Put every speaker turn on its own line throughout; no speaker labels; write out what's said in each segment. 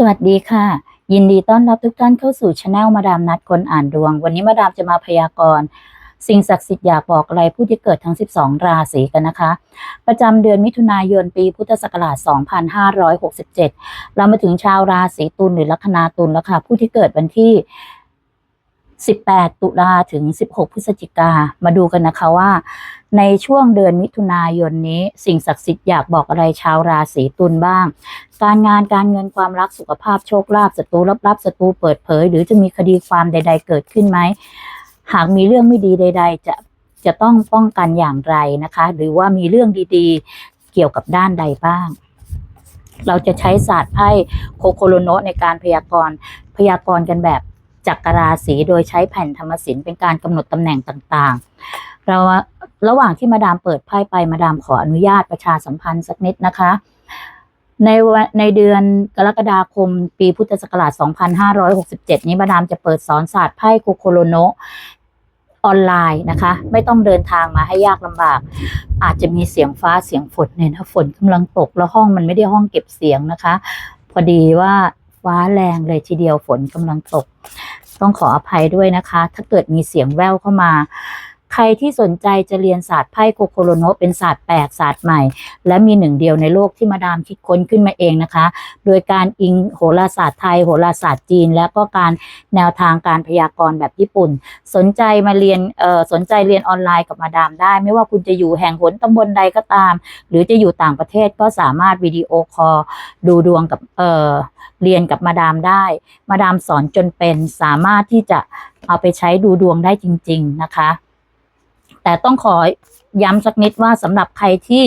สวัสดีค่ะ ยินดีต้อนรับทุกท่านเข้าสู่ช anel มาดามนัดคนอ่านดวง วันนี้มาดามจะมาพยากรณ์สิ่งศักดิ์สิทธิ์อยากบอกอะไรผู้ที่เกิดทั้ง 12 ราศีกันนะคะ ประจำเดือนมิถุนายนปีพุทธศักราช 2567 เรามาถึงชาวราศีตุลหรือลัคนาตุลแล้วค่ะ ผู้ที่เกิดวันที่ 18 ตุลาถึง 16 พฤศจิกา มาดูกันนะคะว่า ในช่วงเดือนมิถุนายนนี้ สิ่งศักดิ์สิทธิ์อยากบอกอะไรชาวราศีตุลบ้าง การงานการเงินความรักสุขภาพโชคลาภศัตรูลับๆศัตรูเปิดเผย หรือจะมีคดีความใด ๆ เกิดขึ้นไหม หากมีเรื่องไม่ดีใด ๆ จะจะต้องป้องกันอย่างไรนะคะ หรือว่ามีเรื่องดีๆ เกี่ยวกับด้านใดบ้าง เราจะใช้ศาสตร์ไพ่โคโคโรโนะในการพยากรณ์พยากรณ์กันแบบ จักรราศีโดยใช้แผ่นธรรมศิลป์เป็นการกำหนดตำแหน่งต่างๆ เราระหว่างที่มาดามเปิดไพ่ไปมาดามขออนุญาตประชาสัมพันธ์สักนิดนะคะ ในวันในเดือนกรกฎาคม ปีพุทธศักราช 2567 นี้มาดามจะเปิดสอนศาสตร์ไพ่โคโคโรโนออนไลน์นะคะ ไม่ต้องเดินทางมาให้ยากลำบาก อาจจะมีเสียงฟ้าเสียงฝนเนี่ยนะฝนกำลังตกแล้วห้องมันไม่ได้ห้องเก็บเสียงนะคะ พอดีว่า ฟ้าแรงเลยทีเดียวฝนกำลังตก ต้องขออภัยด้วยนะคะ ถ้าเกิดมีเสียงแว่วเข้ามา ใครที่สนใจจะเรียนศาสตร์ไพ่โคโคโรโนเป็นศาสตร์แปลกศาสตร์ใหม่ และมีหนึ่งเดียวในโลกที่มาดามคิดค้นขึ้นมาเองนะคะ โดยการอิงโหราศาสตร์ไทย โหราศาสตร์จีน และก็การแนวทางการพยากรณ์แบบญี่ปุ่น สนใจมาเรียนเอ่อสนใจเรียนออนไลน์กับมาดามได้ ไม่ว่าคุณจะอยู่แห่งหนตำบลใดก็ตาม หรือจะอยู่ต่างประเทศก็สามารถวิดีโอคอลดูดวงกับเอ่อเรียนกับมาดามได้ มาดามสอนจนเป็นสามารถที่จะเอาไปใช้ดูดวงได้จริง ๆ นะคะ แต่ต้องขอย้ำสักนิดว่าสำหรับใครที่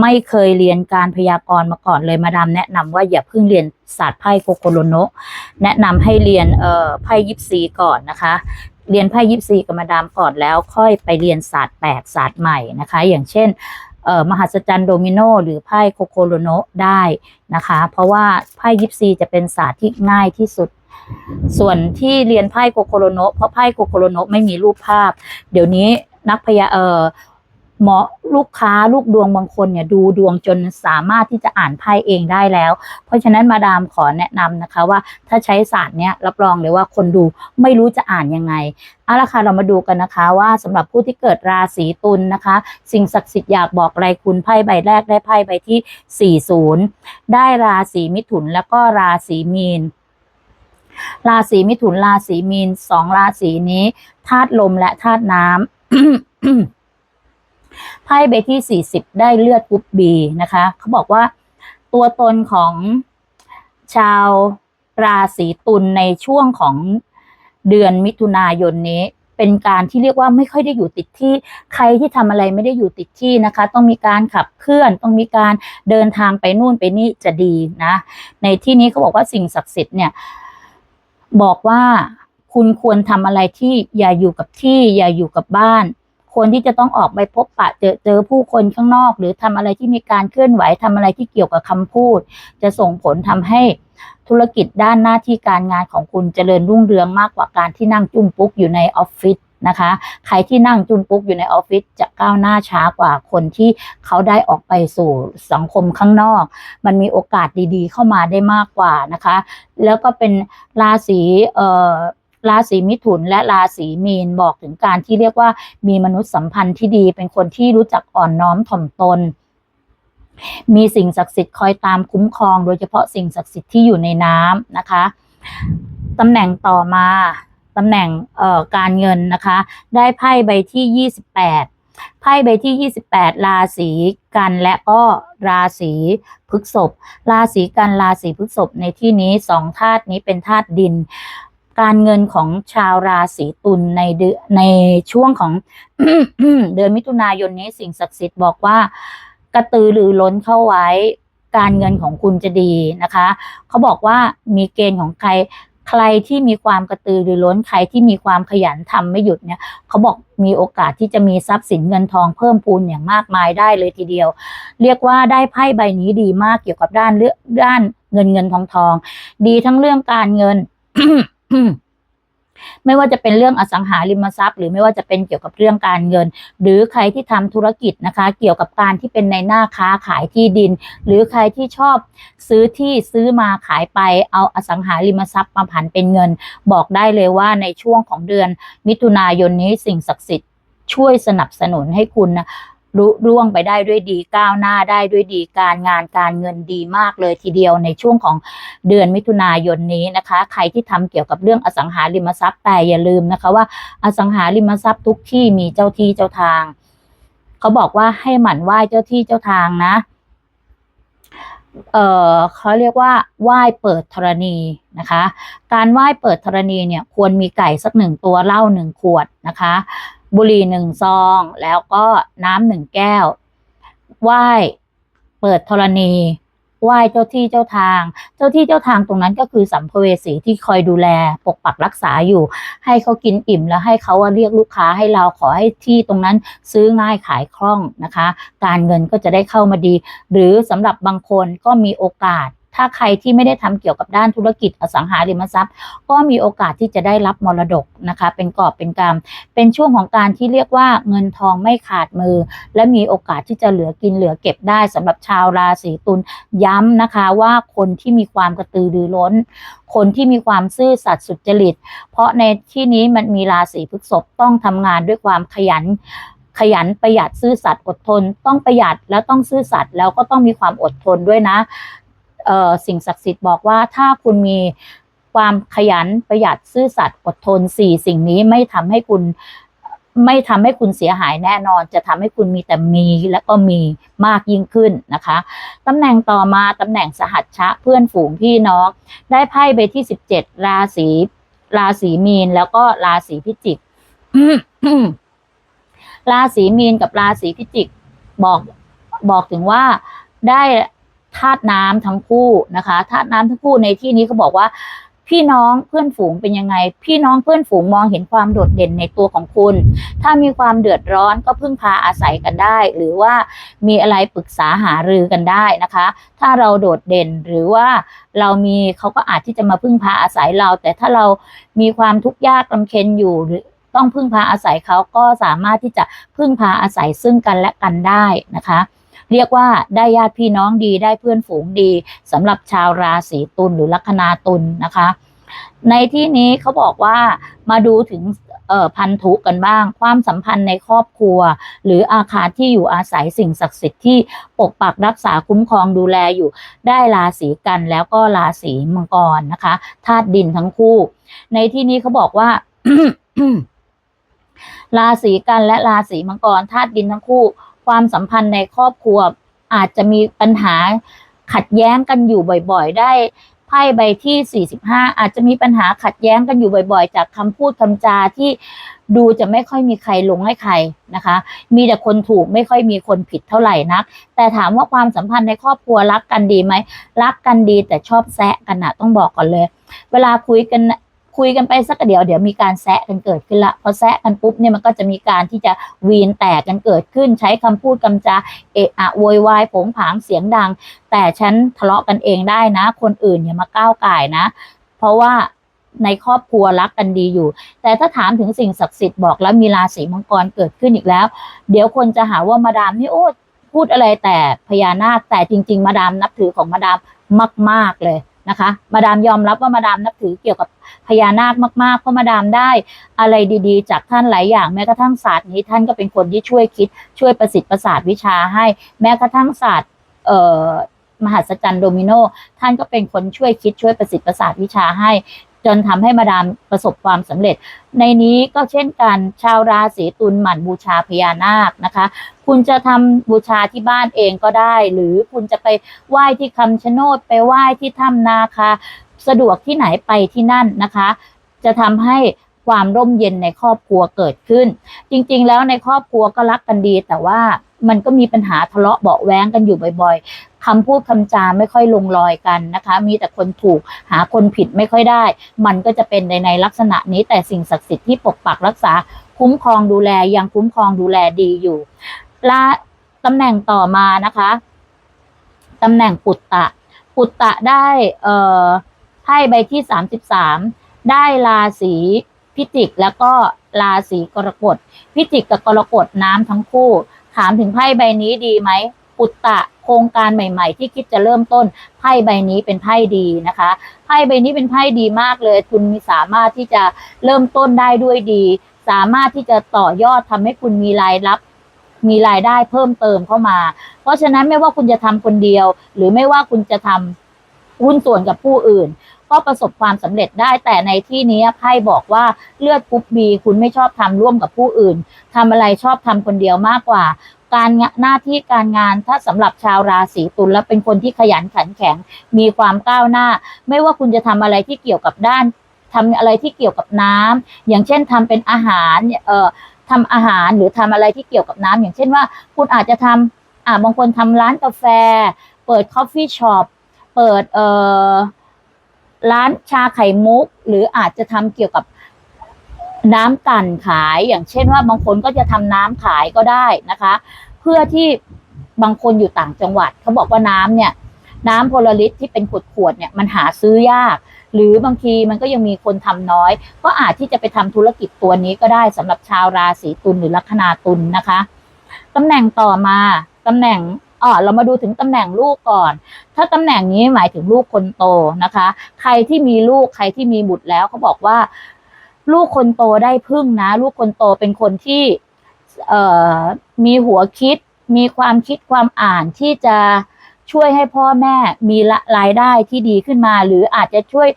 ไม่เคยเรียนการพยากรณ์มาก่อนเลยมาดามแนะนำว่าอย่าเพิ่งเรียนศาสตร์ไพ่โคโคโรโนะแนะนำให้เรียนเอ่อไพ่ยิปซีก่อนนะคะ เรียนไพ่ยิปซีกับมาดามก่อนแล้ว ค่อยไปเรียนศาสตร์แปลกศาสตร์ใหม่นะคะ อย่างเช่นเอ่อมหัศจรรย์โดมิโนหรือไพ่โคโคโรโนะได้นะคะ เพราะว่าไพ่ยิปซีจะเป็นศาสตร์ที่ง่ายที่สุด ส่วนที่เรียนไพ่โคโคโรโนะเพราะไพ่โคโคโรโนะไม่มีรูปภาพ เดี๋ยวนี้ นักพยาเอ่อหมอลูกค้าลูกดวงบางคนเนี่ยดูดวงจนสามารถที่จะอ่านไพ่เองได้แล้ว เพราะฉะนั้นมาดามขอแนะนำนะคะว่าถ้าใช้ศาสตร์เนี้ยรับรองเลยว่าคนดูไม่รู้จะอ่านยังไงเอาละค่ะเรามาดูกันนะคะว่าสำหรับผู้ที่เกิดราศีตุลนะคะ สิ่งศักดิ์สิทธิ์อยากบอกอะไรคุณไพ่ใบแรกได้ไพ่ใบที่ 40 ได้ราศีมิถุนแล้วก็ราศีมีนราศีมิถุนราศีมีนสองราศีนี้ธาตุลมและธาตุน้ำ ไพ่ใบที่40ได้เลือดกรุ๊ปบีนะคะ เขาบอกว่าตัวตนของชาวราศีตุลในช่วงของเดือนมิถุนายนนี้ เป็นการที่เรียกว่าไม่ค่อยได้อยู่ติดที่ ใครที่ทำอะไรไม่ได้อยู่ติดที่นะคะ ต้องมีการขับเคลื่อน ต้องมีการเดินทางไปนู่นไปนี่จะดีนะ ในที่นี้เขาบอกว่าสิ่งศักดิ์สิทธิ์เนี่ย บอกว่า คุณควรทำอะไรที่อย่าอยู่กับที่อย่าอยู่กับบ้านควรที่จะต้องออกไปพบปะเจอเจอผู้คนข้างนอก หรือทำอะไรที่มีการเคลื่อนไหวทำอะไรที่เกี่ยวกับคำพูด จะส่งผลทำให้ธุรกิจด้านหน้าที่การงานของคุณเจริญรุ่งเรืองมากกว่าการที่นั่งจุ้มปุ๊กอยู่ในออฟฟิศนะคะ ใครที่นั่งจุ้มปุ๊กอยู่ในออฟฟิศจะก้าวหน้าช้ากว่าคนที่เขาได้ออกไปสู่สังคมข้างนอก มันมีโอกาสดีๆ เข้ามาได้มากกว่านะคะ แล้วก็เป็นราศีเอ่อ ราศีมิถุนและราศีมีนบอกถึงการที่เรียกว่ามีมนุษยสัมพันธ์ที่ดีเป็นคนที่รู้จักอ่อนน้อมถ่อมตนมีสิ่งศักดิ์สิทธิ์คอยตามคุ้มครอง โดยเฉพาะสิ่งศักดิ์สิทธิ์ที่อยู่ในน้ำนะคะตำแหน่งต่อมาตำแหน่งเอ่อการเงินนะคะ ได้ไพ่ใบที่ 28 ไพ่ใบที่ 28 ราศีกันและก็ราศีพฤษภราศีกันราศีพฤษภในที่นี้สองธาตุนี้เป็นธาตุดิน การเงินของชาวราศีตุลในเดือนในช่วงของ เดือนมิถุนายนนี้สิ่งศักดิ์สิทธิ์บอกว่า กระตือรือร้นเข้าไว้ การเงินของคุณจะดีนะคะ เขาบอกว่ามีเกณฑ์ของใครใครที่มีความกระตือรือร้นใครที่มีความขยันทำไม่หยุดเนี่ยเขาบอกมีโอกาสที่จะมีทรัพย์สินเงินทองเพิ่มพูนอย่างมากมายได้เลยทีเดียว เรียกว่าได้ไพ่ใบนี้ดีมากเกี่ยวกับด้านเรื่องด้านเงินเงินทองทอง ดีทั้งเรื่องการเงิน ไม่ว่าจะเป็นเรื่องอสังหาริมทรัพย์ หรือไม่ว่าจะเป็นเกี่ยวกับเรื่องการเงิน หรือใครที่ทำธุรกิจนะคะ เกี่ยวกับการที่เป็นในหน้าค้าขายที่ดิน หรือใครที่ชอบซื้อที่ซื้อมาขายไปเอาอสังหาริมทรัพย์มาผันเป็นเงิน บอกได้เลยว่าในช่วงของเดือนมิถุนายนนี้สิ่งศักดิ์สิทธิ์ช่วยสนับสนุนให้คุณนะ รุร่วงไปได้ด้วยดีก้าวหน้าได้ด้วยดีการงานการเงินดีมากเลยทีเดียวในช่วงของเดือนมิถุนายนนี้นะคะ ใครที่ทำเกี่ยวกับเรื่องอสังหาริมทรัพย์แต่อย่าลืมนะคะว่าอสังหาริมทรัพย์ทุกที่มีเจ้าที่เจ้าทาง เขาบอกว่าให้หมั่นไหว้เจ้าที่เจ้าทางนะเออเขาเรียกว่าไหว้เปิดธรณีนะคะ การไหว้เปิดธรณีเนี่ยควรมีไก่สักหนึ่งตัวเหล้าหนึ่งขวดนะคะ บุหรี่หนึ่งซอง แล้วก็น้ำหนึ่งแก้ว ไหว้ เปิดธรณี ไหว้เจ้าที่เจ้าทาง เจ้าที่เจ้าทางตรงนั้นก็คือสัมภเวสีที่คอยดูแล ปกปักรักษาอยู่ ให้เขากินอิ่มแล้วให้เขาาเรียกลูกค้าให้เราขอให้ที่ตรงนั้นซื้อง่ายขายคล่องนะคะ การเงินก็จะได้เข้ามาดี หรือสำหรับบางคนก็มีโอกาส ถ้าใครที่ไม่ได้ทำเกี่ยวกับด้านธุรกิจอสังหาริมทรัพย์ ก็มีโอกาสที่จะได้รับมรดกนะคะ เป็นกอบเป็นกำเป็นช่วงของการที่เรียกว่าเงินทองไม่ขาดมือ และมีโอกาสที่จะเหลือกินเหลือเก็บได้สำหรับชาวราศีตุลย้ำนะคะว่าคนที่มีความกระตือรือร้น คนที่มีความซื่อสัตย์สุจริต เพราะในที่นี้มันมีราศีพฤษภต้องทำงานด้วยความขยันขยันประหยัดซื่อสัตย์อดทน ต้องประหยัดแล้วต้องซื่อสัตย์แล้วก็ต้องมีความอดทนด้วยนะ สิ่งศักดิ์สิทธิ์บอกว่าถ้าคุณมีความขยันประหยัดซื่อสัตย์อดทนสี่สิ่งนี้ไม่ทำให้คุณไม่ทำให้คุณเสียหายแน่นอน จะทำให้คุณมีแต่มีและก็มีมากยิ่งขึ้นนะคะตำแหน่งต่อมาตำแหน่งสหัชชะเพื่อนฝูงพี่น้อง ได้ไพ่ใบที่สิบเจ็ดราศีราศีมีนแล้วก็ราศีพิจิกราศีมีนกับราศีพิจิกบอกบอกถึงว่าได้ ธาตุน้ำทั้งคู่นะคะธาตุน้ำทั้งคู่ในที่นี้เขาบอกว่า พี่น้องเพื่อนฝูงเป็นยังไง พี่น้องเพื่อนฝูงมองเห็นความโดดเด่นในตัวของคุณ ถ้ามีความเดือดร้อนก็พึ่งพาอาศัยกันได้ หรือว่ามีอะไรปรึกษาหารือกันได้นะคะ ถ้าเราโดดเด่นหรือว่าเรามีเขาก็อาจที่จะมาพึ่งพาอาศัยเรา แต่ถ้าเรามีความทุกข์ยากลำเค็ญอยู่หรือต้องพึ่งพาอาศัยเขาก็สามารถที่จะพึ่งพาอาศัยซึ่งกันและกันได้นะคะ เรียกว่าได้ญาติพี่น้องดีได้เพื่อนฝูงดีสำหรับชาวราศีตุลหรือลัคนาตุลนะคะ ในที่นี้เขาบอกว่ามาดูถึงพันธุกันบ้าง ความสัมพันธ์ในครอบครัว หรืออาคารที่อยู่อาศัยสิ่งศักดิ์สิทธิ์ที่ปกปักรักษาคุ้มครองดูแลอยู่ ได้ราศีกันแล้วก็ราศีมังกรนะคะธาตุดินทั้งคู่ ในที่นี้เขาบอกว่าราศีกันและราศีมังกรธาตุดินทั้งคู่ ความสัมพันธ์ในครอบครัวอาจจะมีปัญหาขัดแย้งกันอยู่บ่อย ๆ ได้ไพ่ใบที่ 45 อาจจะมีปัญหาขัดแย้งกันอยู่บ่อยๆ จากคำพูดคำจาที่ดูจะไม่ค่อยมีใครลงให้ใครนะคะ มีแต่คนถูกไม่ค่อยมีคนผิดเท่าไหร่นัก แต่ถามว่าความสัมพันธ์ในครอบครัวรักกันดีไหม รักกันดีแต่ชอบแซะกันนะต้องบอกก่อนเลย เวลาคุยกัน คุยกันไปสักเดี๋ยวเดี๋ยวมีการแซะกันเกิดขึ้นละพอแซะกันปุ๊บเนี่ยมันก็จะมีการที่จะวีนแตกกันเกิดขึ้น ใช้คำพูดคำจาเอะอะโวยวายผงผางเสียงดัง แต่ฉันทะเลาะกันเองได้นะ คนอื่นอย่ามาก้าวไก่นะ เพราะว่าในครอบครัวรักกันดีอยู่ แต่ถ้าถามถึงสิ่งศักดิ์สิทธิ์บอกแล้วมีราศีมังกรเกิดขึ้นอีกแล้ว เดี๋ยวคนจะหาว่ามาดามนี่โอ้พูดอะไรแต่พญานาคแต่จริง ๆ มาดามนับถือของมาดามมาก ๆเลย นะคะ มาดามยอมรับว่ามาดามนับถือเกี่ยวกับพญานาคมากๆ เพราะมาดามได้อะไรดีๆ จากท่านหลายอย่าง แม้กระทั่งศาสตร์นี้ท่านก็เป็นคนที่ช่วยคิดช่วยประสิทธิ์ประสาทวิชาให้ แม้กระทั่งศาสตร์เอ่อมหัศจรรย์โดมิโนท่านก็เป็นคนช่วยคิดช่วยประสิทธิ์ประสาทวิชาให้ จนทำให้มาดามประสบความสำเร็จ ในนี้ก็เช่นกันชาวราศีตุลหมั่นบูชาพญานาคนะคะ คุณจะทำบูชาที่บ้านเองก็ได้ หรือคุณจะไปไหว้ที่คำชะโนดไปไหว้ที่ถ้ำนาคาสะดวกที่ไหนไปที่นั่นนะคะ จะทำให้ความร่มเย็นในครอบครัวเกิดขึ้น จริง ๆ แล้วในครอบครัวก็รักกันดี แต่ว่ามันก็มีปัญหาทะเลาะเบาแว้งกันอยู่บ่อย คำพูดคำจาไม่ค่อยลงรอยกันนะคะ มีแต่คนถูกหาคนผิดไม่ค่อยได้ มันก็จะเป็นในในลักษณะนี้แต่สิ่งศักดิ์สิทธิ์ที่ปกปักรักษา คุ้มครองดูแลยังคุ้มครองดูแลดีอยู่ละตำแหน่งต่อมานะคะตำแหน่งปุตตะ ปุตตะได้เอ่อไพ่ใบที่สามสิบสามได้ราศีพิจิกแล้วก็ราศีกรกฎพิจิกกับกรกฎน้ำทั้งคู่ ถามถึงไพ่ใบนี้ดีไหม ปุตตะโครงการใหม่ ๆ ที่คิดจะเริ่มต้นไพ่ใบนี้เป็นไพ่ดีนะคะไพ่ใบนี้เป็นไพ่ดีมากเลย คุณมีสามารถที่จะเริ่มต้นได้ด้วยดี สามารถที่จะต่อยอดทำให้คุณมีรายรับมีรายได้เพิ่มเติมเข้ามา เพราะฉะนั้นไม่ว่าคุณจะทำคนเดียว หรือไม่ว่าคุณจะทำหุ้นส่วนกับผู้อื่น ก็ประสบความสำเร็จได้แต่ในที่นี้ไพ่บอกว่าเลือดกรุ๊ปบีคุณไม่ชอบทำร่วมกับผู้อื่นทำอะไรชอบทำคนเดียวมากกว่า การหน้าที่การงานถ้าสำหรับชาวราศีตุลและเป็นคนที่ขยันขันแข็ง มีความก้าวหน้า ไม่ว่าคุณจะทำอะไรที่เกี่ยวกับด้านทำอะไรที่เกี่ยวกับน้ำอย่างเช่นทำเป็นอาหารเอ่อทำอาหารหรือทำอะไรที่เกี่ยวกับน้ำอย่างเช่นว่า คุณอาจจะทำอ่าบางคนทำร้านกาแฟ เปิดคอฟฟี่ช็อปเปิดเอ่อร้านชาไข่มุก หรืออาจจะทำเกี่ยวกับ น้ำกันขายอย่างเช่นว่าบางคนก็จะทำน้ำขายก็ได้นะคะ เพื่อที่บางคนอยู่ต่างจังหวัดเขาบอกว่าน้ำเนี่ยน้ำโพลาริสที่เป็นขวดๆเนี่ยมันหาซื้อยาก หรือบางทีมันก็ยังมีคนทำน้อย ก็อาจที่จะไปทำธุรกิจตัวนี้ก็ได้สำหรับชาวราศีตุลหรือลัคนาตุลนะคะตำแหน่งต่อมาตำแหน่งอ๋อเรามาดูถึงตำแหน่งลูกก่อน ถ้าตำแหน่งนี้หมายถึงลูกคนโตนะคะ ใครที่มีลูกใครที่มีบุตรแล้วเขาบอกว่า ลูกคนโตได้พึ่งนะ ลูกคนโตเป็นคนที่เอมีหัวคิด มีความคิดความอ่านที่จะช่วยให้พ่อแม่มีรายได้ที่ดีขึ้นมา หรืออาจจะช่วย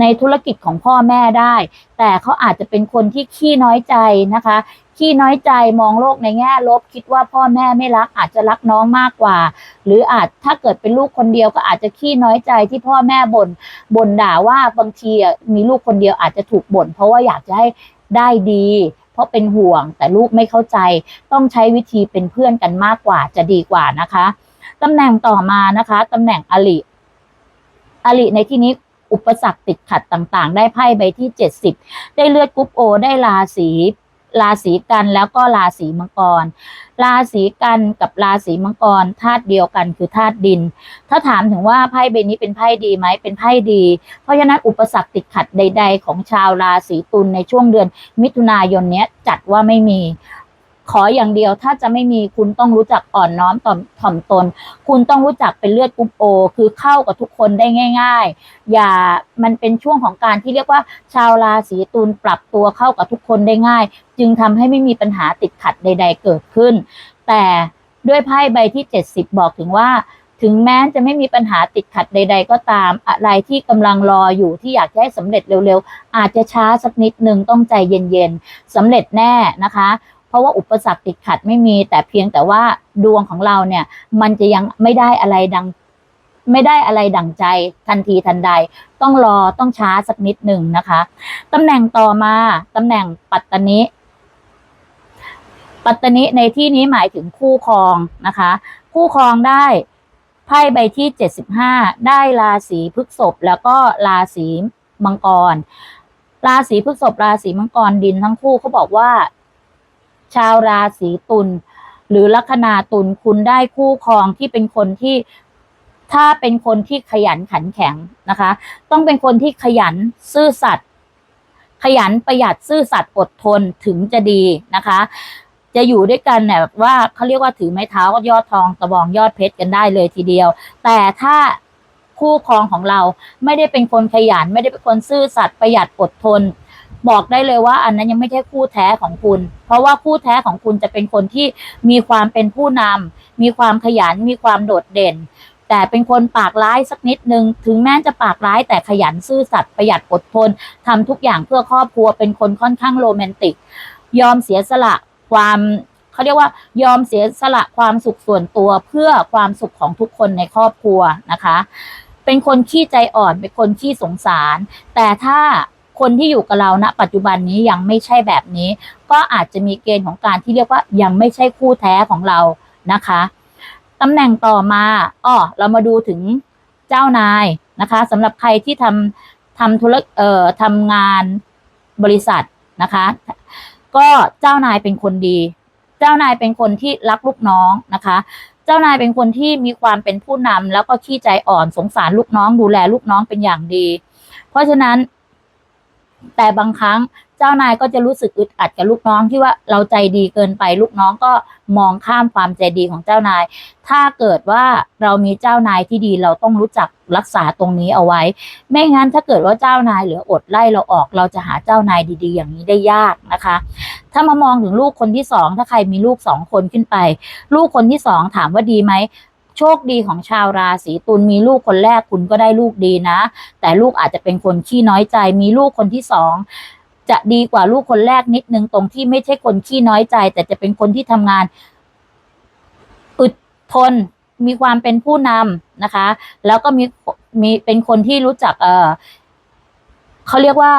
ในธุรกิจของพ่อแม่ได้ แต่เขาอาจจะเป็นคนที่ขี้น้อยใจนะคะ ขี้น้อยใจมองโลกในแง่ลบ คิดว่าพ่อแม่ไม่รักอาจจะรักน้องมากกว่า หรืออาจถ้าเกิดเป็นลูกคนเดียวก็อาจจะขี้น้อยใจที่พ่อแม่บ่นบ่นด่าว่าบางทีมีลูกคนเดียวอาจจะถูกบ่นเพราะว่าอยากจะให้ได้ดี เพราะเป็นห่วงแต่ลูกไม่เข้าใจ ต้องใช้วิธีเป็นเพื่อนกันมากกว่าจะดีกว่านะคะตำแหน่งต่อมานะคะตำแหน่งอลิอลิในที่นี้อุปสรรคติดขัดต่างๆ ได้ไพ่ใบที่เจ็ดสิบได้เลือดกรุ๊ปโอ ได้ราศี ราศีกันแล้วก็ราศีมังกร ราศีกันกับราศีมังกรธาตุเดียวกันคือธาตุดิน ถ้าถามถึงว่าไพ่ใบนี้เป็นไพ่ดีไหมเป็นไพ่ดี เพราะฉะนั้นอุปสรรคติดขัดใด ๆ ของชาวราศีตุลในช่วงเดือนมิถุนายนนี้จัดว่าไม่มี ขออย่างเดียวถ้าจะไม่มีคุณต้องรู้จักอ่อนน้อมต่อมถ่อมตน คุณต้องรู้จักเป็นเลือดกรุ๊ปโอ คือเข้ากับทุกคนได้ง่าย ๆ อย่ามันเป็นช่วงของการที่เรียกว่า ชาวราศีตุลปรับตัวเข้ากับทุกคนได้ง่าย จึงทำให้ไม่มีปัญหาติดขัดใด ๆ เกิดขึ้น แต่ด้วยไพ่ใบที่ 70 บอกถึงว่าถึงแม้จะไม่มีปัญหาติดขัดใด ๆ ก็ตาม อะไรที่กำลังรออยู่ที่อยากให้สำเร็จเร็วๆ อาจจะช้าสักนิดนึงต้องใจเย็นๆสำเร็จแน่นะคะ เพราะว่าอุปสรรคติดขัดไม่มี แต่เพียงแต่ว่าดวงของเราเนี่ย มันจะยังไม่ได้อะไรดัง ไม่ได้อะไรดังใจทันทีทันใด ต้องรอต้องช้าสักนิดหนึ่งนะคะตำแหน่งต่อมาตำแหน่งปัตตนิปัตตนิในที่นี้หมายถึงคู่ครองนะคะ คู่ครองได้ไพ่ใบที่ 75 ได้ราศีพฤษภแล้วก็ราศีมังกร ราศีพฤษภราศีมังกรดินทั้งคู่เขาบอกว่า ชาวราศีตุลหรือลัคนาตุลคุณได้คู่ครองที่เป็นคนที่ถ้าเป็นคนที่ขยันขันแข็งนะคะ ต้องเป็นคนที่ขยันซื่อสัตย์ขยันประหยัดซื่อสัตย์อดทนถึงจะดีนะคะ จะอยู่ด้วยกันเนี่ยแบบว่าเขาเรียกว่าถือไม้เท้าก็ยอดทองตะบองยอดเพชรกันได้เลยทีเดียว แต่ถ้าคู่ครองของเราไม่ได้เป็นคนขยัน ไม่ได้เป็นคนซื่อสัตย์ประหยัดอดทน บอกได้เลยว่า อันนั้นยังไม่ใช่คู่แท้ของคุณ เพราะว่าคู่แท้ของคุณจะเป็นคนที่มีความเป็นผู้นำมีความขยัน มีความโดดเด่น แต่เป็นคนปากร้ายสักนิดนึง ถึงแม้จะปากร้ายแต่ขยันซื่อสัตย์ประหยัดอดทนทำทุกอย่างเพื่อครอบครัวเป็นคนค่อนข้างโรแมนติก ยอมเสียสละความเขาเรียกว่ายอมเสียสละความสุขส่วนตัวเพื่อความสุขของทุกคนในครอบครัวนะคะ เป็นคนขี้ใจอ่อน เป็นคนขี้สงสาร แต่ถ้า คนที่อยู่กับเราณปัจจุบันนี้ยังไม่ใช่แบบนี้ ก็อาจจะมีเกณฑ์ของการที่เรียกว่ายังไม่ใช่คู่แท้ของเรานะคะตำแหน่งต่อมาอ้อเรามาดูถึงเจ้านายนะคะสำหรับใครที่ทำทำธุรเอ่อทำงานบริษัทนะคะ ก็เจ้านายเป็นคนดี เจ้านายเป็นคนที่รักลูกน้องนะคะ เจ้านายเป็นคนที่มีความเป็นผู้นำแล้วก็ขี้ใจอ่อนสงสารลูกน้องดูแลลูกน้องเป็นอย่างดี เพราะฉะนั้น แต่บางครั้งเจ้านายก็จะรู้สึกอึดอัดกับลูกน้องที่ว่าเราใจดีเกินไปลูกน้องก็มองข้ามความใจดีของเจ้านาย ถ้าเกิดว่าเรามีเจ้านายที่ดีเราต้องรู้จักรักษาตรงนี้เอาไว้ ไม่งั้นถ้าเกิดว่าเจ้านายเหลืออดไล่เราออก เราจะหาเจ้านายดีๆ อย่างนี้ได้ยากนะคะ ถ้ามามองถึงลูกคนที่สองถ้าใครมีลูกสองคนขึ้นไป ลูกคนที่สองถามว่าดีไหม โชคดีของชาวราศีตุลมีลูกคนแรกคุณก็ได้ลูกดีนะ แต่ลูกอาจจะเป็นคนขี้น้อยใจ มีลูกคนที่สองจะดีกว่าลูกคนแรกนิดนึงตรงที่ไม่ใช่คนขี้น้อยใจ แต่จะเป็นคนที่ทำงานอึดทนมีความเป็นผู้นำนะคะ แล้วก็มีมีเป็นคนที่รู้จัก เออเขาเรียกว่า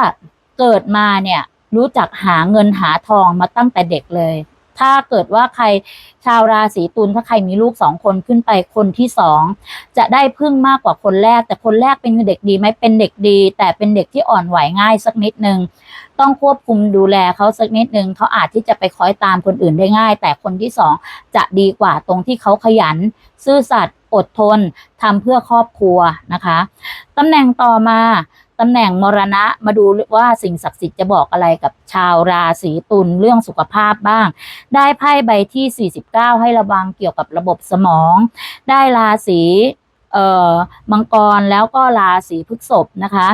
เกิดมาเนี่ย รู้จักหาเงินหาทองมาตั้งแต่เด็กเลย ถ้าเกิดว่าใครชาวราศีตุลถ้าใครมีลูกสองคนขึ้นไปคนที่สองจะได้พึ่งมากกว่าคนแรก แต่คนแรกเป็นเด็กดีไหมเป็นเด็กดี แต่เป็นเด็กที่อ่อนไหวง่ายสักนิดนึงต้องควบคุมดูแลเขาสักนิดนึงเขาอาจที่จะไปคอยตามคนอื่นได้ง่าย แต่คนที่สองจะดีกว่าตรงที่เขาขยัน ซื่อสัตย์อดทนทำเพื่อครอบครัวนะคะตำแหน่งต่อมา ตำแหน่งมรณะมาดูว่าสิ่งศักดิ์สิทธิ์จะบอกอะไรกับชาวราศีตุลเรื่องสุขภาพบ้าง ได้ไพ่ใบที่ 49 ให้ระวังเกี่ยวกับระบบสมอง ได้ราศีเอ่อมังกรแล้วก็ราศีพฤษภนะคะ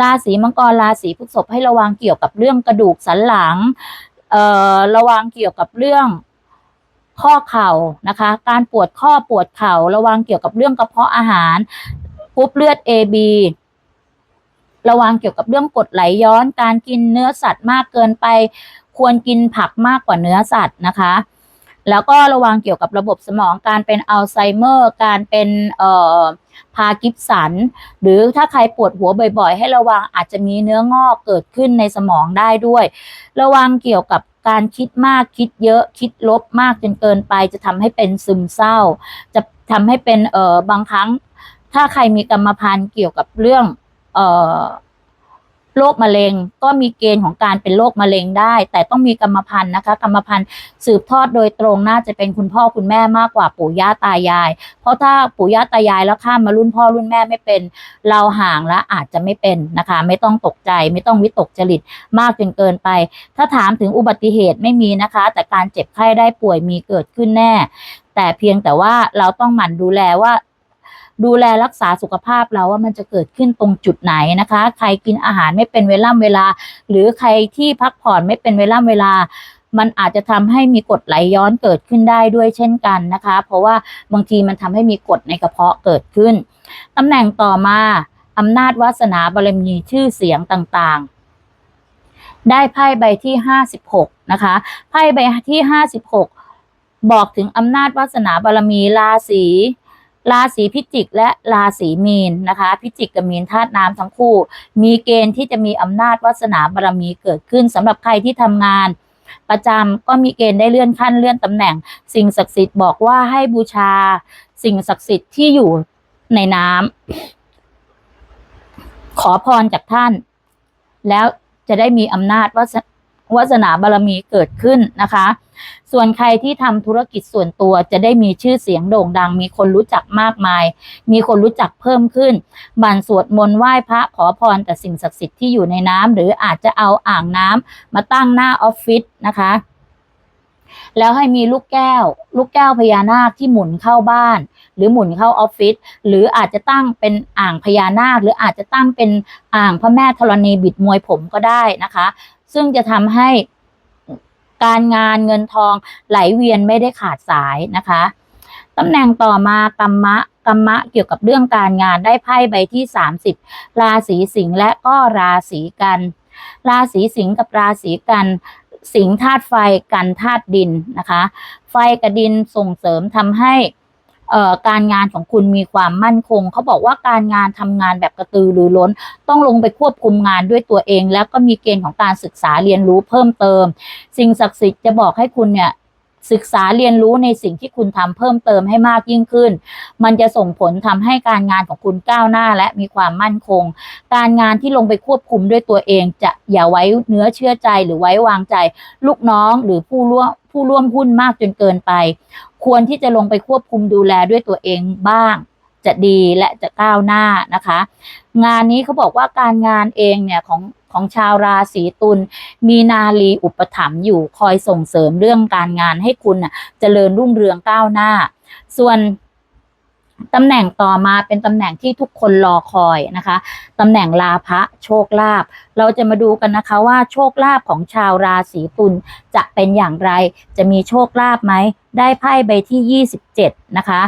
ราศีมังกรราศีพฤษภให้ระวังเกี่ยวกับเรื่องกระดูกสันหลังเอ่อระวังเกี่ยวกับเรื่องข้อเข่านะคะ การปวดข้อปวดเข่าระวังเกี่ยวกับเรื่องกระเพาะอาหารกรุ๊ปเลือด AB ระวังเกี่ยวกับเรื่องกดไหลย้อน การกินเนื้อสัตว์มากเกินไป ควรกินผักมากกว่าเนื้อสัตว์นะคะ แล้วก็ระวังเกี่ยวกับระบบสมองการเป็นอัลไซเมอร์ การเป็นเอ่อพาร์กินสัน หรือถ้าใครปวดหัวบ่อยๆ ให้ระวังอาจจะมีเนื้องอกเกิดขึ้นในสมองได้ด้วย ระวังเกี่ยวกับการคิดมากคิดเยอะคิดลบมากจนเกินไป จะทำให้เป็นซึมเศร้า จะทำให้เป็นเอ่อบางครั้ง ถ้าใครมีกรรมพันธุ์เกี่ยวกับเรื่อง โรคมะเร็งก็มีเกณฑ์ของการเป็นโรคมะเร็งได้ แต่ต้องมีกรรมพันธุ์นะคะ กรรมพันธุ์สืบทอดโดยตรงน่าจะเป็นคุณพ่อคุณแม่มากกว่าปู่ย่าตายาย เพราะถ้าปู่ย่าตายายแล้วข้ามมารุ่นพ่อรุ่นแม่ไม่เป็น เราห่างแล้วอาจจะไม่เป็นนะคะ ไม่ต้องตกใจ ไม่ต้องวิตกจริตมากจนเกินไป ถ้าถามถึงอุบัติเหตุไม่มีนะคะ แต่การเจ็บไข้ได้ป่วยมีเกิดขึ้นแน่ แต่เพียงแต่ว่าเราต้องหมั่นดูแลว่า ดูแลรักษาสุขภาพเราว่ามันจะเกิดขึ้นตรงจุดไหนนะคะ ใครกินอาหารไม่เป็นเวล่ำเวลา หรือใครที่พักผ่อนไม่เป็นเวล่ำเวลามันอาจจะทำให้มีกรดไหลย้อนเกิดขึ้นได้ด้วยเช่นกันนะคะ เพราะว่าบางทีมันทำให้มีกรดในกระเพาะเกิดขึ้นตำแหน่งต่อมาอำนาจวาสนาบารมีชื่อเสียงต่างๆ ได้ไพ่ใบที่ห้าสิบหกนะคะไพ่ใบที่ห้าสิบหกบอกถึงอำนาจวาสนาบารมีราศี ราศีพิจิกและราศีมีนนะคะ พิจิกกับมีนธาตุน้ำทั้งคู่ มีเกณฑ์ที่จะมีอำนาจวาสนาบารมีเกิดขึ้นสำหรับใครที่ทำงาน ประจำก็มีเกณฑ์ได้เลื่อนขั้นเลื่อนตำแหน่ง สิ่งศักดิ์สิทธิ์บอกว่าให้บูชา สิ่งศักดิ์สิทธิ์ที่อยู่ในน้ำขอพรจากท่าน แล้วจะได้มีอำนาจวาส วาสนาบารมีเกิดขึ้นนะคะ ส่วนใครที่ทำธุรกิจส่วนตัวจะได้มีชื่อเสียงโด่งดัง มีคนรู้จักมากมาย มีคนรู้จักเพิ่มขึ้นบันสวดมนต์ไหว้พระขอพรแต่สิ่งศักดิ์สิทธิ์ที่อยู่ในน้ำหรืออาจจะเอาอ่างน้ำมาตั้งหน้าออฟฟิศนะคะแล้วให้มีลูกแก้ว ลูกแก้วพญานาคที่หมุนเข้าบ้าน หรือหมุนเข้าออฟฟิศหรืออาจจะตั้งเป็นอ่างพญานาค หรืออาจจะตั้งเป็นอ่างพระแม่ธรณีบิดมวยผมก็ได้นะคะ ซึ่งจะทำให้การงานเงินทองไหลเวียนไม่ได้ขาดสายนะคะตำแหน่งต่อมากรรมะกรรมะเกี่ยวกับเรื่องการงานได้ไพ่ใบที่ 30 ราศีสิงห์และก็ราศีกัน ราศีสิงห์กับราศีกันสิงห์ธาตุไฟกันธาตุดินนะคะ ไฟกับดินส่งเสริมทำให้ การงานของคุณมีความมั่นคง เขาบอกว่าการงานทำงานแบบกระตือรือร้น ต้องลงไปควบคุมงานด้วยตัวเอง แล้วก็มีเกณฑ์ของการศึกษาเรียนรู้เพิ่มเติม สิ่งศักดิ์สิทธิ์จะบอกให้คุณเนี่ยศึกษาเรียนรู้ในสิ่งที่คุณทำเพิ่มเติมให้มากยิ่งขึ้น มันจะส่งผลทำให้การงานของคุณก้าวหน้าและมีความมั่นคง การงานที่ลงไปควบคุมด้วยตัวเอง จะอย่าไว้เนื้อเชื่อใจหรือไว้วางใจ ลูกน้องหรือผู้ร่วม ผู้ร่วมหุ้นมากจนเกินไป ควรที่จะลงไปควบคุมดูแลด้วยตัวเองบ้าง จะดีและจะก้าวหน้านะคะ งานนี้เขาบอกว่าการงานเองเนี่ยของของชาวราศีตุลมีนาลีอุปถัมภ์อยู่คอยส่งเสริมเรื่องการงานให้คุณน่ะเจริญรุ่งเรืองก้าวหน้า ส่วน ตำแหน่งต่อมาเป็นตำแหน่งที่ทุกคนรอคอยนะคะตำแหน่งลาภะโชคลาภเราจะมาดูกันนะคะว่าโชคลาภของชาวราศีตุลจะเป็นอย่างไร จะมีโชคลาภไหมได้ไพ่ใบที่ 27 นะคะ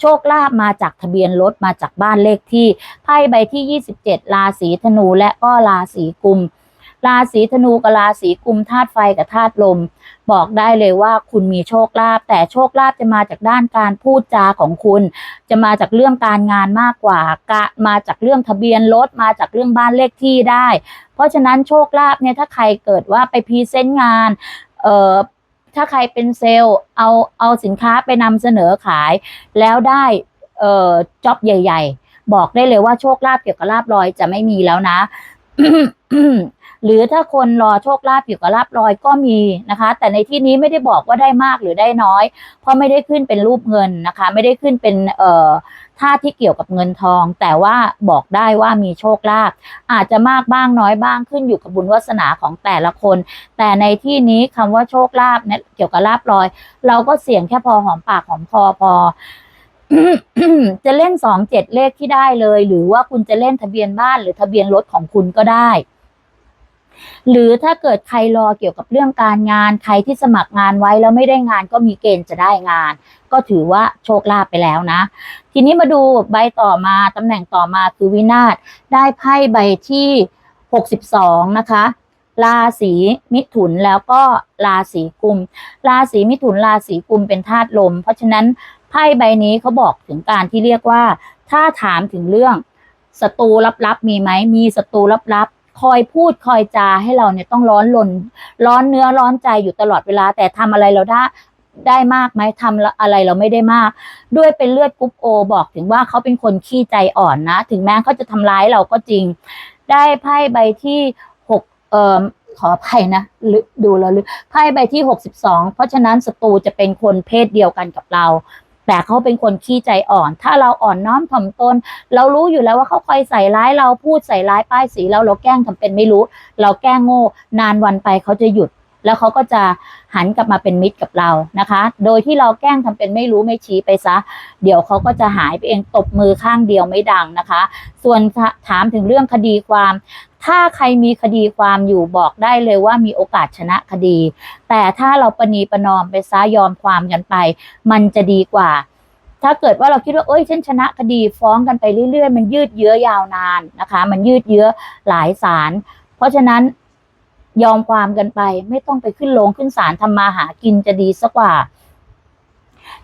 โชคลาภมาจากทะเบียนรถมาจากบ้านเลขที่ไพ่ใบที่ 27 ราศีธนูและก็ราศีกุม ราศีธนูกับราศีกุมธาตุไฟกับธาตุลม บอกได้เลยว่าคุณมีโชคลาภแต่โชคลาภจะมาจากด้านการพูดจาของคุณ จะมาจากเรื่องการงานมากกว่ากะมาจากเรื่องทะเบียนรถมาจากเรื่องบ้านเลขที่ได้ เพราะฉะนั้นโชคลาภเนี่ยถ้าใครเกิดว่าไปพรีเซนต์งานเอ่อถ้าใครเป็นเซลล์เอาเอาสินค้าไปนำเสนอขาย แล้วได้เอ่อจ็อบใหญ่ ๆ บอกได้เลยว่าโชคลาภเกี่ยวกับลาบลอยจะไม่มีแล้วนะ หรือถ้าคนรอโชคลาภเกี่ยวกับลาบลอยก็มีนะคะ แต่ในที่นี้ไม่ได้บอกว่าได้มากหรือได้น้อย เพราะไม่ได้ขึ้นเป็นรูปเงินนะคะ ไม่ได้ขึ้นเป็นเอ่อท่าที่เกี่ยวกับเงินทอง แต่ว่าบอกได้ว่ามีโชคลาภอาจจะมากบ้างน้อยบ้างขึ้นอยู่กับบุญวาสนาของแต่ละคน แต่ในที่นี้คำว่าโชคลาภเนี่ยเกี่ยวกับลาบลอย เราก็เสี่ยงแค่พอหอมปากหอมคอพอจะเล่นสองเจ็ดเลขที่ได้เลย หรือว่าคุณจะเล่นทะเบียนบ้านหรือทะเบียนรถของคุณก็ได้ หรือถ้าเกิดใครรอเกี่ยวกับเรื่องการงานใครที่สมัครงานไว้แล้วไม่ได้งานก็มีเกณฑ์จะได้งาน ก็ถือว่าโชคลาภไปแล้วนะ ทีนี้มาดูใบต่อมาตำแหน่งต่อมาคือวินาศได้ไพ่ใบที่ 62 นะคะราศีมิถุนแล้วก็ราศีกุม ราศีมิถุนราศีกุมเป็นธาตุลม เพราะฉะนั้นไพ่ใบนี้เขาบอกถึงการที่เรียกว่า ถ้าถามถึงเรื่องศัตรูลับๆมีไหมมีศัตรูลับๆ คอยพูดคอยจาให้เราเนี่ยต้องร้อนลน ร้อนเนื้อร้อนใจอยู่ตลอดเวลา แต่ทำอะไรเราได้ได้มากไหมทำอะไรเราไม่ได้มาก ด้วยเป็นเลือดกรุ๊ปโอบอกถึงว่าเขาเป็นคนขี้ใจอ่อนนะ ถึงแม้เขาจะทำร้ายเราก็จริง ได้ไพ่ใบที่หกเอ่อขออภัยนะดูแล้วลึไพ่ใบที่หกสิบสองเพราะฉะนั้นศัตรูจะเป็นคนเพศเดียวกันกับเรา แต่เขาเป็นคนขี้ใจอ่อน ถ้าเราอ่อนน้อมถ่อมตน เรารู้อยู่แล้วว่าเขาคอยใส่ร้ายเราพูดใส่ร้ายป้ายสีเราเราแกล้งทำเป็นไม่รู้ เราแกล้งโง่ นานวันไปเขาจะหยุด แล้วเขาก็จะหันกลับมาเป็นมิตรกับเรานะคะ โดยที่เราแกล้งทำเป็นไม่รู้ไม่ชี้ไปซะ เดี๋ยวเขาก็จะหายไปเองตบมือข้างเดียวไม่ดังนะคะ ส่วนถามถึงเรื่องคดีความ ถ้าใครมีคดีความอยู่บอกได้เลยว่ามีโอกาสชนะคดี แต่ถ้าเราประนีประนอมไปซะยอมความกันไป มันจะดีกว่าถ้าเกิดว่าเราคิดว่าเอ้ยฉันชนะคดีฟ้องกันไปเรื่อยๆ มันยืดเยื้อยาวนานนะคะ มันยืดเยื้อหลายศาลเพราะฉะนั้น ยอมความกันไป ไม่ต้องไปขึ้นโรงขึ้นศาลทำมาหากินจะดีสักกว่า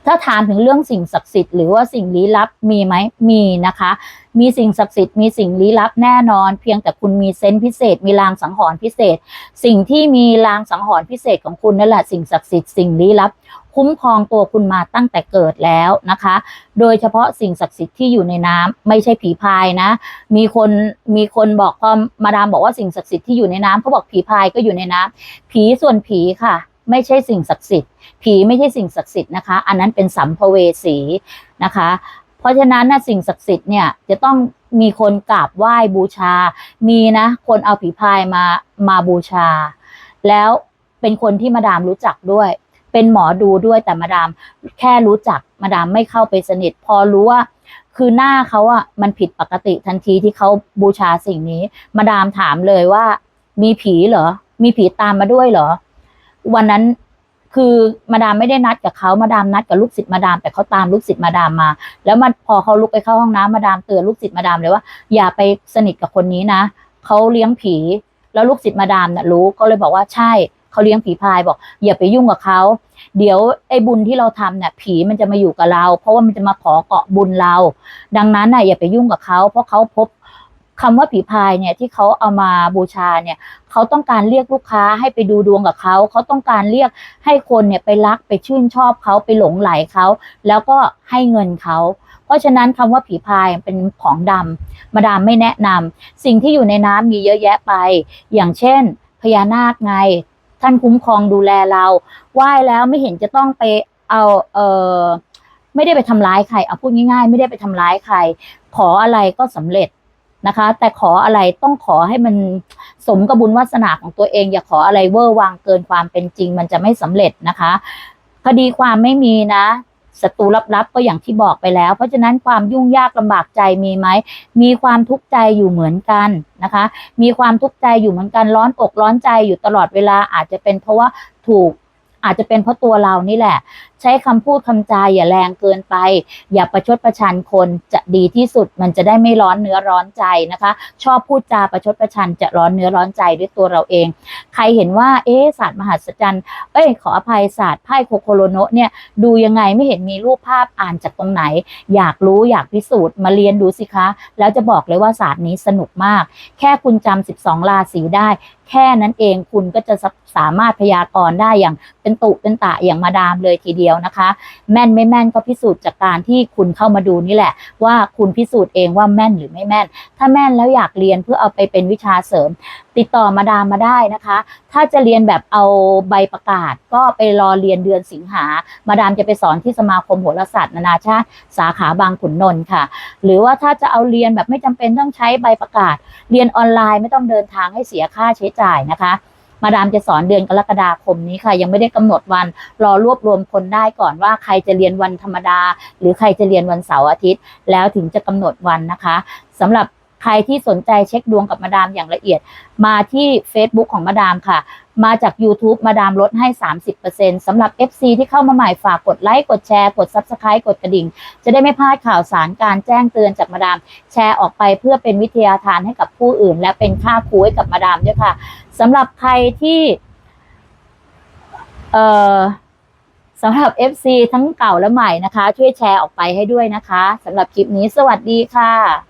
ถ้าถามถึงเรื่องสิ่งศักดิ์สิทธิ์หรือว่าสิ่งลี้ลับมีไหมมีนะคะ มีสิ่งศักดิ์สิทธิ์มีสิ่งลี้ลับแน่นอน เพียงแต่คุณมีเซนต์พิเศษ มีลางสังหรณ์พิเศษ สิ่งที่มีลางสังหรณ์พิเศษของคุณนั่นแหละสิ่งศักดิ์สิทธิ์สิ่งลี้ลับ คุ้มครองตัวคุณมาตั้งแต่เกิดแล้วนะคะ โดยเฉพาะสิ่งศักดิ์สิทธิ์ที่อยู่ในน้ำไม่ใช่ผีพายนะ มีคนมีคนบอกพอมาดามบอกว่าสิ่งศักดิ์สิทธิ์ที่อยู่ในน้ำเขาบอกผีพายก็อยู่ในน้ำผีส่วนผีค่ะ ไม่ใช่สิ่งศักดิ์สิทธิ์ ผีไม่ใช่สิ่งศักดิ์สิทธิ์นะคะ อันนั้นเป็นสัมภเวสีนะคะ เพราะฉะนั้นนะสิ่งศักดิ์สิทธิ์เนี่ยจะต้องมีคนกราบไหว้บูชา มีนะ คนเอาผีพายมามาบูชา แล้วเป็นคนที่มาดามรู้จักด้วย เป็นหมอดูด้วยแต่มาดามแค่รู้จักมาดามไม่เข้าไปสนิท พอรู้ว่าคือหน้าเขาอะมันผิดปกติทันทีที่เขาบูชาสิ่งนี้ มาดามถามเลยว่า มีผีเหรอ มีผีตามมาด้วยเหรอ วันนั้นคือมาดามไม่ได้นัดกับเขามาดามนัดกับลูกศิษย์มาดาม แต่เขาตามลูกศิษย์มาดามมา แล้วมันพอเขาลุกไปเข้าห้องน้ำมาดามเตือนลูกศิษย์มาดามเลยว่าอย่าไปสนิทกับคนนี้นะเขาเลี้ยงผี แล้วลูกศิษย์มาดามน่ะรู้ก็เลยบอกว่าใช่ เขาเลี้ยงผีพายบอก อย่าไปยุ่งกับเขาเดี๋ยวไอ้บุญที่เราทำเนี่ยผีมันจะมาอยู่กับเรา เพราะว่ามันจะมาขอเกาะบุญเรา ดังนั้นน่ะอย่าไปยุ่งกับเขา เพราะเขาพบคำว่าผีพายเนี่ยที่เขาเอามาบูชาเนี่ยเขาต้องการเรียกลูกค้าให้ไปดูดวงกับเขาเขาต้องการเรียกให้คนเนี่ยไปรักไปชื่นชอบเขาไปหลงไหลเขา แล้วก็ให้เงินเขาเพราะฉะนั้นคำว่าผีพายเป็นของดำมาดามไม่แนะนำสิ่งที่อยู่ในน้ำมีเยอะแยะไป อย่างเช่น พญานาคไง ท่านคุ้มครองดูแลเราไหว้แล้วไม่เห็นจะต้องไปเอาเออไม่ได้ไปทำร้ายใครเอาพูดง่าย ๆ ไม่ได้ไปทำร้ายใคร ขออะไรก็สำเร็จนะคะ แต่ขออะไรต้องขอให้มันสมกับบุญวาสนาของตัวเอง อย่าขออะไรเวอร์วางเกินความเป็นจริง มันจะไม่สำเร็จนะคะ คดีความไม่มีนะ ศัตรูลับๆก็อย่างที่บอกไปแล้ว เพราะฉะนั้นความยุ่งยากลำบากใจมีไหม มีความทุกข์ใจอยู่เหมือนกันนะคะ มีความทุกข์ใจอยู่เหมือนกันร้อนอกร้อนใจอยู่ตลอดเวลาอาจจะเป็นเพราะว่าถูกอาจจะเป็นเพราะตัวเรานี่แหละ ใช้คำพูดคำจาอย่าแรงเกินไป อย่าประชดประชันคนจะดีที่สุดมันจะได้ไม่ร้อนเนื้อร้อนใจนะคะ ชอบพูดจาประชดประชันจะร้อนเนื้อร้อนใจด้วยตัวเราเอง ใครเห็นว่าเอ๊ะศาสตร์มหัศจรรย์เอ้ยขออภัยศาสตร์ไพ่โคโคโลโนะเนี่ยดูยังไงไม่เห็นมีรูปภาพอ่านจากตรงไหน อยากรู้อยากพิสูจน์มาเรียนดูสิคะ แล้วจะบอกเลยว่าศาสตร์นี้สนุกมาก แค่คุณจำ12 ราศีได้ แค่นั้นเองคุณก็จะสามารถพยากรณ์ได้อย่างเป็นตุเป็นตะอย่างมาดามเลยทีเดียวนะคะ แม่นไม่แม่นก็พิสูจน์จากการที่คุณเข้ามาดูนี่แหละ ว่าคุณพิสูจน์เองว่าแม่นหรือไม่แม่น ถ้าแม่นแล้วอยากเรียนเพื่อเอาไปเป็นวิชาเสริม ติดต่อมาดามมาได้นะคะ ถ้าจะเรียนแบบเอาใบประกาศ ก็ไปรอเรียนเดือนสิงหา มาดามจะไปสอนที่สมาคมโหราศาสตร์นานาชาติ สาขาบางขุนนนท์ค่ะ หรือว่าถ้าจะเอาเรียนแบบไม่จำเป็นต้องใช้ใบประกาศ เรียนออนไลน์ไม่ต้องเดินทางให้เสียค่าใช้จ่ายนะคะ มาดามจะสอนเดือนกรกฎาคมนี้ค่ะ ยังไม่ได้กำหนดวันรอรวบรวมคนได้ก่อนว่าใครจะเรียนวันธรรมดา หรือใครจะเรียนวันเสาร์อาทิตย์ แล้วถึงจะกำหนดวันนะคะสำหรับใครที่สนใจเช็คดวงกับมาดามอย่างละเอียด มาที่ Facebook ของมาดามค่ะ มาจาก YouTube มาดามลดให้ 30%สำหรับ FC ที่เข้ามาใหม่ฝากกดไลค์ กดแชร์ กด Subscribe กดกระดิ่ง จะได้ไม่พลาดข่าวสารการแจ้งเตือนจากมาดาม แชร์ออกไปเพื่อเป็นวิทยาทานให้กับผู้อื่น และเป็นค่าครูให้กับมาดามด้วยค่ะ สำหรับใครที่เอ่อสำหรับ FC ทั้งเก่าและใหม่นะคะ ช่วยแชร์ออกไปให้ด้วยนะคะสำหรับคลิปนี้สวัสดีค่ะ